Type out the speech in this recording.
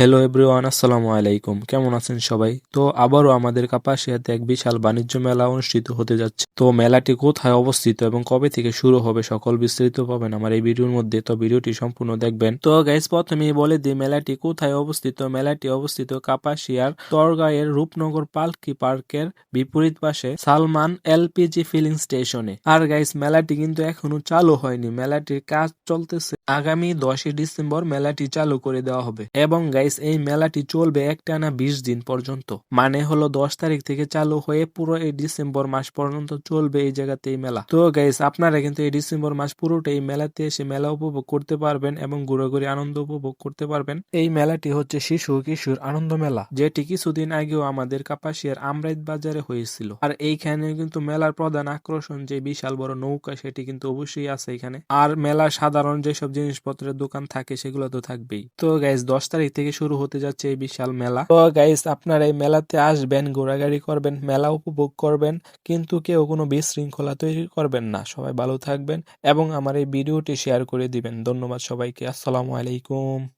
Hello everyone আসসালামু আলাইকুম। কেমন আছেন সবাই? তো আবারও আমাদের কাপাসিয়াতে এক বিশাল বাণিজ্য মেলা অনুষ্ঠিত হতে যাচ্ছে। তো মেলাটি কোথায় অবস্থিত এবং কবে থেকে শুরু হবে সকল বিস্তারিত পাবেন আমার এই ভিডিওর মধ্যে। তো ভিডিওটি সম্পূর্ণ দেখবেন। তো গাইস প্রথমেই বলে দিই, মেলাটি কোথায় অবস্থিত? মেলাটি অবস্থিত কাপাসিয়ার তরগাঁয়ের রূপনগর পালকি পার্কের বিপরীত পাশে সালমান এলপিজি ফিলিং স্টেশনে। আর গাইস মেলাটি কিন্তু এখনও চালু হয়নি। মেলাটির কাজ চলতেছে আগামী দশই ডিসেম্বর মেলাটি চালু করে দেওয়া হবে। এবং গাইস, এই মেলাটি চলবে একটানা বিশ দিন পর্যন্ত। মানে হলো দশ তারিখ থেকে চালু হয়ে পুরো এই ডিসেম্বর মাস পর্যন্ত চলবে এই জায়গাতে এই মেলা। তো গাইস, আপনারা কিন্তু এই ডিসেম্বর মাস পুরোটা এই মেলাতে এসে মেলা উপভোগ করতে পারবেন এবং ঘুরে আনন্দ উপভোগ করতে পারবেন। এই মেলাটি হচ্ছে শিশু কিশোর আনন্দ মেলা, যেটি কিছুদিন আগেও আমাদের কাপাসিয়ার আমরাইত বাজারে হয়েছিল। আর এইখানে কিন্তু মেলার প্রধান আকর্ষণ যে বিশাল বড় নৌকা, সেটি কিন্তু অবশ্যই আছে এখানে। আর মেলা সাধারণ যেসব জিনিসপত্রের দোকান থাকে, সেগুলো তো থাকবেই। তো গাইস দশ তারিখ থেকে শুরু হতে যাচ্ছে এই বিশাল মেলা। তো গাইস আপনারা এই মেলাতে আসবেন, ঘোরাঘুরি করবেন, মেলা উপভোগ করবেন, কিন্তু কেউ কোনো বিশৃঙ্খলা তৈরি করবেন না। সবাই ভালো থাকবেন এবং আমার এই ভিডিওটি শেয়ার করে দিবেন। ধন্যবাদ সবাইকে। আসসালামু আলাইকুম।